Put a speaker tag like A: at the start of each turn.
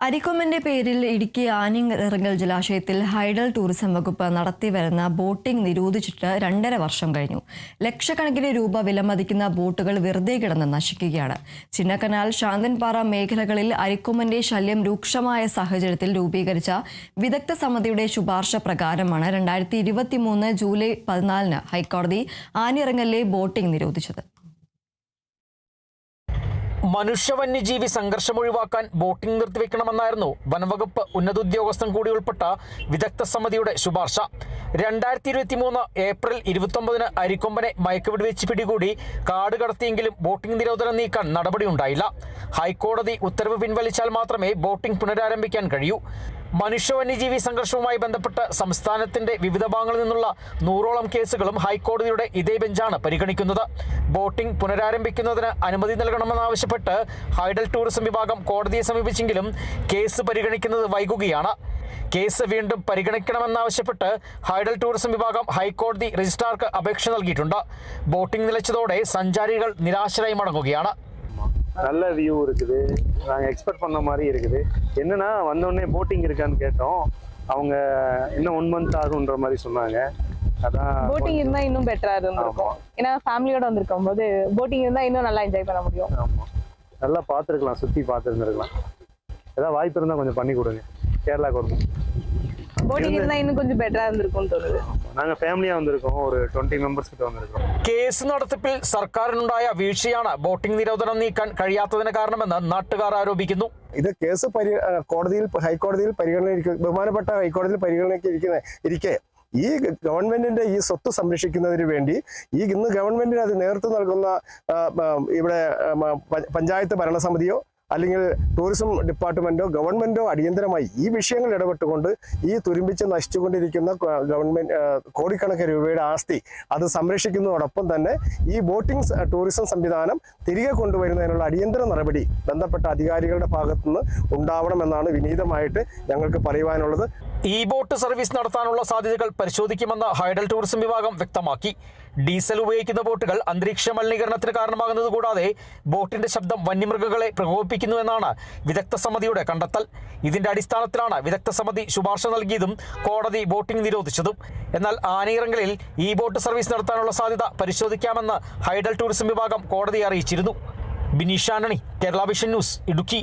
A: അരിക്കൊമ്പന്റെ പേരിൽ ഇടുക്കി ആനിറങ്ങൽ ജലാശയത്തിൽ hydel tourism വകുപ്പ് നടത്തിവരുന്ന ബോട്ടിംഗ് നിരോധിച്ചിട്ട് രണ്ടര വർഷം കഴിഞ്ഞു. ലക്ഷക്കണക്കിന് രൂപ വിലമതിക്കുന്ന ബോട്ടുകൾ വെറുതെ കിടന്ന് നശിക്കുകയാണ്. ചിന്നക്കനാൽ ശാന്തൻപാറ മേഖലകളിൽ അരിക്കൊമ്പന്റെ ശല്യം രൂക്ഷമായ സാഹചര്യത്തിൽ രൂപീകരിച്ച വിദഗ്ധ സമിതിയുടെ ശുപാർശ പ്രകാരമാണ് രണ്ടായിരത്തി ജൂലൈ പതിനാലിന് ഹൈക്കോടതി ആനിറങ്ങലിലെ ബോട്ടിംഗ് നിരോധിച്ചത്.
B: മനുഷ്യ വന്യജീവി സംഘർഷം ഒഴിവാക്കാൻ ബോട്ടിംഗ് നിർത്തിവെക്കണമെന്നായിരുന്നു വനംവകുപ്പ് ഉന്നതോദ്യോഗസ്ഥൻ കൂടി ഉൾപ്പെട്ട വിദഗ്ധ സമിതിയുടെ ശുപാർശ. രണ്ടായിരത്തി ഇരുപത്തി മൂന്ന് ഏപ്രിൽ ഇരുപത്തൊമ്പതിന് അരിക്കൊമ്പനെ മയക്കുവെടിവെച്ച് പിടികൂടി കാട് കടത്തിയെങ്കിലും ബോട്ടിംഗ് നിരോധനം നീക്കാൻ നടപടിയുണ്ടായില്ല. ഹൈക്കോടതി ഉത്തരവ് പിൻവലിച്ചാൽ മാത്രമേ ബോട്ടിംഗ് പുനരാരംഭിക്കാൻ കഴിയൂ. മനുഷ്യ വന്യജീവി സംഘർഷവുമായി ബന്ധപ്പെട്ട് സംസ്ഥാനത്തിന്റെ വിവിധ ഭാഗങ്ങളിൽ നിന്നുള്ള നൂറോളം കേസുകളും ഹൈക്കോടതിയുടെ ഇതേ ബെഞ്ചാണ് പരിഗണിക്കുന്നത്. ബോട്ടിംഗ് പുനരാരംഭിക്കുന്നതിന് അനുമതി നൽകണമെന്നാവശ്യപ്പെട്ട് ഹൈഡൽ ടൂറിസം വിഭാഗം കോടതിയെ സമീപിച്ചെങ്കിലും കേസ് പരിഗണിക്കുന്നത് വൈകുകയാണ്. കേസ് വീണ്ടും പരിഗണിക്കണമെന്നാവശ്യപ്പെട്ട് ഹൈഡൽ ടൂറിസം വിഭാഗം ഹൈക്കോടതി രജിസ്ട്രാർക്ക് അപേക്ഷ നൽകിയിട്ടുണ്ട്. ബോട്ടിംഗ് നിലച്ചതോടെ സഞ്ചാരികൾ നിരാശരായി മടങ്ങുകയാണ്.
C: நல்ல வியூ இருக்குது. நாங்கள் எக்ஸ்பெக்ட் பண்ண மாதிரி இருக்குது. என்னன்னா வந்தோடனே போட்டிங் இருக்கான்னு கேட்டோம். அவங்க இன்னும் ஒன் மந்த் ஆகுன்ற மாதிரி சொன்னாங்க. அதான்
D: போட்டிங் இருந்தா இன்னும் பெட்டரா இருந்திருக்கும். ஏன்னா ஃபேமிலியோட வந்திருக்கும் போது போட்டிங் இருந்தா இன்னும் நல்லா என்ஜாய் பண்ண முடியும்.
C: நல்லா பார்த்துருக்கலாம் சுற்றி பார்த்துருந்துருக்கலாம். ஏதாவது வாய்ப்பு இருந்தால் கொஞ்சம் பண்ணி கொடுங்க. கேரளா கொடுங்க
D: போட்டிங் இருந்தா இன்னும் கொஞ்சம் பெட்டரா இருந்திருக்கும்னு தோணுது.
C: நாங்கள் ஃபேமிலியாக வந்திருக்கோம் ஒரு டுவெண்ட்டி மெம்பர்ஸ் கிட்ட வந்திருக்கோம்
B: കേസ് നടത്തിപ്പിൽ സർക്കാരിനുണ്ടായ വീഴ്ചയാണ് ബോട്ടിംഗ് നിരോധനം നീക്കാൻ കഴിയാത്തതിന് കാരണമെന്ന് നാട്ടുകാർ ആരോപിക്കുന്നു
E: ഇത് കേസ് പരി ആ, കോടതിയിൽ ഹൈക്കോടതിയിൽ പരിഗണന ബഹുമാനപ്പെട്ട ഹൈക്കോടതിയിൽ പരിഗണനയ്ക്ക് ഇരിക്കുന്ന ഇരിക്കെ ഈ ഗവൺമെന്റിന്റെ ഈ സ്വത്ത് സംരക്ഷിക്കുന്നതിന് വേണ്ടി ഈ ഇന്ന് ഗവൺമെന്റിന് അത് നേതൃത്വം നൽകുന്ന ആ, ആ, ഇവിടെ ആ, മ, പ- പഞ്ചായത്ത് ഭരണസമിതിയോ അല്ലെങ്കിൽ ടൂറിസം ഡിപ്പാർട്ട്മെന്റോ ഗവൺമെന്റോ അടിയന്തരമായി ഈ വിഷയങ്ങൾ ഇടപെട്ടുകൊണ്ട് ഈ തുരുമ്പിച്ച് നശിച്ചുകൊണ്ടിരിക്കുന്ന ഗവൺമെന്റ് കോടിക്കണക്കിന് രൂപയുടെ ആസ്തി അത് സംരക്ഷിക്കുന്നതോടൊപ്പം തന്നെ ഈ ബോട്ടിംഗ് ടൂറിസം സംവിധാനം തിരികെ കൊണ്ടുവരുന്നതിനുള്ള അടിയന്തര നടപടി ബന്ധപ്പെട്ട അധികാരികളുടെ ഭാഗത്തുനിന്ന് ഉണ്ടാവണമെന്നാണ് വിനീതമായിട്ട് ഞങ്ങൾക്ക് പറയുവാനുള്ളത്.
B: ഈ ബോട്ട് സർവീസ് നടത്താനുള്ള സാധ്യതകൾ പരിശോധിക്കുമെന്ന് ഹൈഡൽ ടൂറിസം വിഭാഗം വ്യക്തമാക്കി. ഡീസൽ ഉപയോഗിക്കുന്ന ബോട്ടുകൾ അന്തരീക്ഷ മലിനീകരണത്തിന് കാരണമാകുന്നത് കൂടാതെ ബോട്ടിന്റെ ശബ്ദം വന്യമൃഗങ്ങളെ പ്രകോപിപ്പിക്കുന്നുവെന്നാണ് വിദഗ്ധ സമിതിയുടെ കണ്ടെത്തൽ. ഇതിന്റെ അടിസ്ഥാനത്തിലാണ് വിദഗ്ധ സമിതി ശുപാർശ നൽകിയതും കോടതി ബോട്ടിംഗ് നിരോധിച്ചതും. എന്നാൽ ആനയിറങ്ങളിൽ ഇ ബോട്ട് സർവീസ് നടത്താനുള്ള സാധ്യത പരിശോധിക്കാമെന്ന് ഹൈഡൽ ടൂറിസം വിഭാഗം കോടതിയെ അറിയിച്ചിരുന്നു. Bineesh Kerala vision news Idukki.